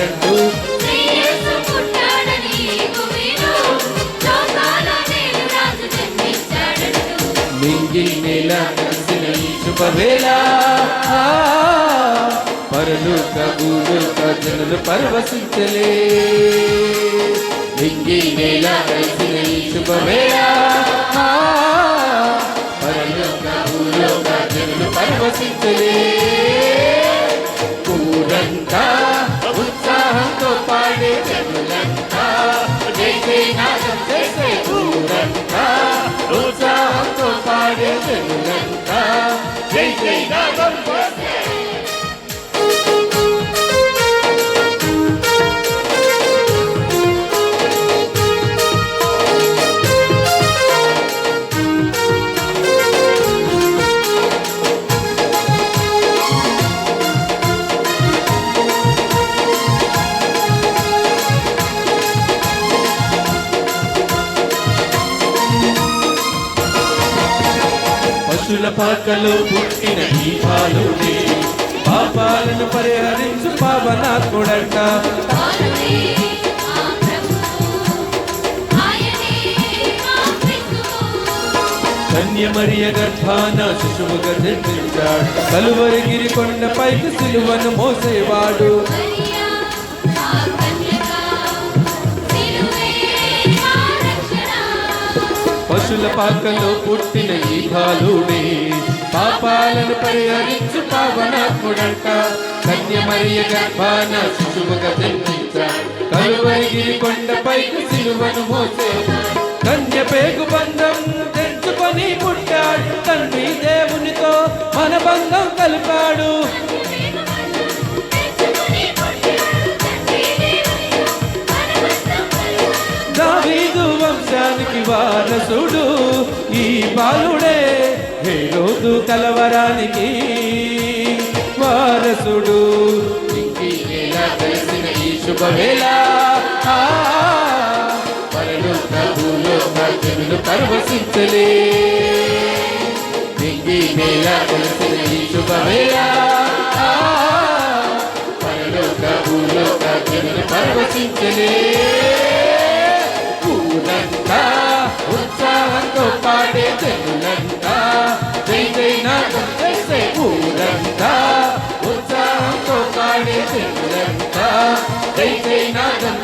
శ్రీయేసు పుట్టాడని ఈ భూమిలో లోకాల మేలు రాజు జన్మించాడంటూ. మింగి నేల కలిసిన ఈ శుభవేళ ఆ, పరలోక భూలోక జనులు పరవశించలే. మింగి నేల కలిసిన ఈ శుభవేళ పశుల పాకలో పుట్టిన బాలుడే పాపాలను పరిహరించు పావనాత్ముడంట. కన్యమరియ గర్భాన శిశువుగా జన్మించాడు. కలువరిగిరి కొండ పైకి సిలువను మోసేవాడు. పశుల పాకలో పుట్టిన ఈ బాలుడే. పాపాలను పరిహరించు పావనాత్ముడంట కన్యమరియ గర్భాన శిశువుగా జన్మించ. కలువరిగిరి కొండ పైకి సిలువను మోసే. కన్య పేగు బంధం తెంచుకొని పుట్టాడు. తండ్రి దేవునితో మన బంధం కలిపాడు. వారసుడు ఈ బాలుడే హేరోదు కలవరానికి. వారసుడు తెలిసిన ఈ శుభవేళ. ఆ, పరవశించలే. ఇంకి నేల ఈ శుభవేళ. పరలోక భూలోక పరవశించలే.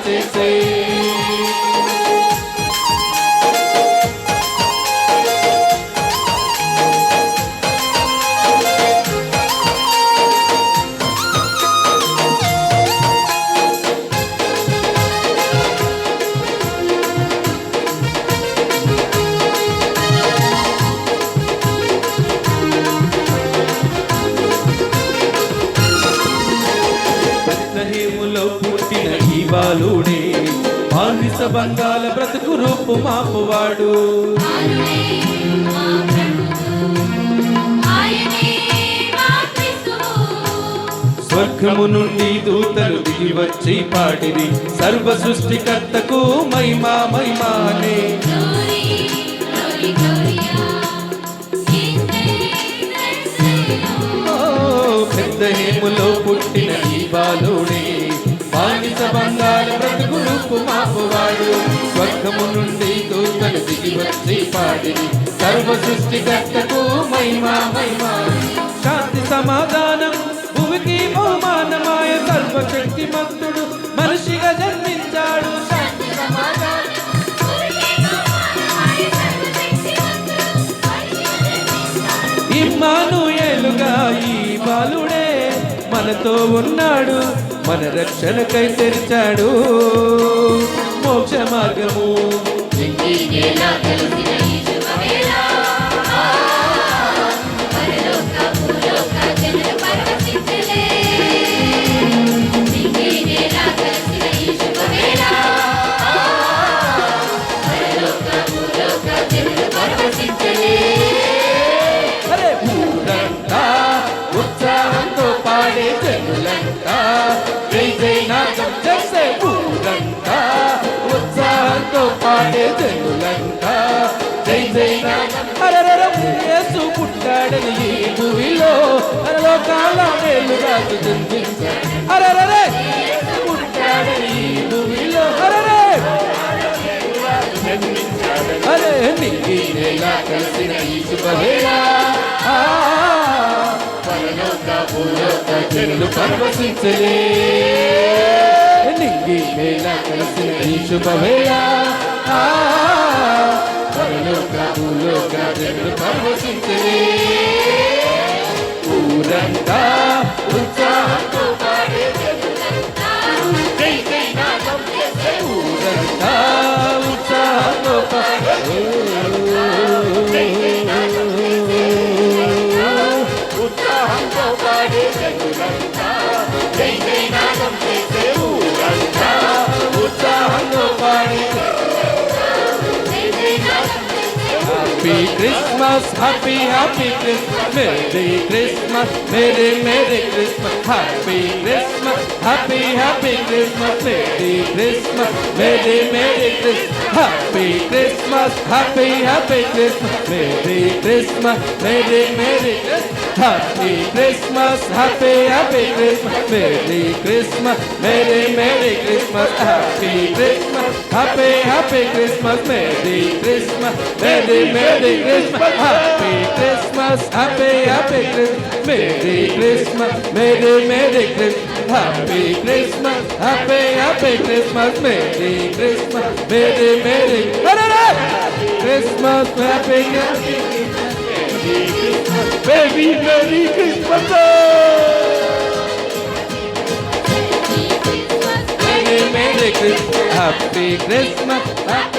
నాదం చేసే బానిస బంగాల బ్రతుకు రూపు మాపువాడు. స్వర్గము నుండి దూతలు దిగి వచ్చి పాడిరి. సర్వ సృష్టికర్తకు మహిమా మహిమానే. పెద్ద హేములో పుట్టిన ఈ బాలుడే. బానిస బంగాల బ్రతుకు మాపువాడు స్వర్గము నుండి దూతలు దిగి వచ్చి పాడిరి. సర్వ సృష్టికర్తకు మహిమా మహిమా. శాంతి సమాధానం భూమికి బహుమానమాయ సర్వశక్తిమంతుడు మనిషిగా జన్మించాడు. శాంతి సమాధానం ఈ బాలుడే మనతో ఉన్నాడు మన రక్షణకై తెరిచాడు. вернуть. భూమిలో అరే అరే కలిసిన ఈ శుభవేళ పరలోక భూలోక జనులు పరవశించలే నింగి నేల కలిసిన ఈ శుభవేళ పరలోక భూలోక జనులు పరవశించలే ఊరంతా ఉత్సాహంతో పాడే జై జై నాదం చేసే ఊరంతా Merry Christmas, happy, happy Christmas, Merry Christmas, Merry, Merry Christmas, Happy Christmas, happy, happy Christmas, Merry Christmas, Merry, Merry Christmas, Happy Christmas, happy, happy Christmas, Merry Christmas, Merry, Merry Christmas, Happy Christmas, happy, happy Christmas, Merry Christmas, Merry, Merry Christmas, Happy Christmas, happy, happy Christmas, Merry Christmas, Merry, Merry Merry Christmas, Happy Christmas, Happy Happy Christmas, Merry Christmas, Merry Merry Christmas, Happy Christmas, Happy Happy Christmas, Merry Christmas, Merry Merry Christmas, Happy Happy Christmas, Baby Merry Christmas. Merry Merry Christmas, Happy Christmas, Happy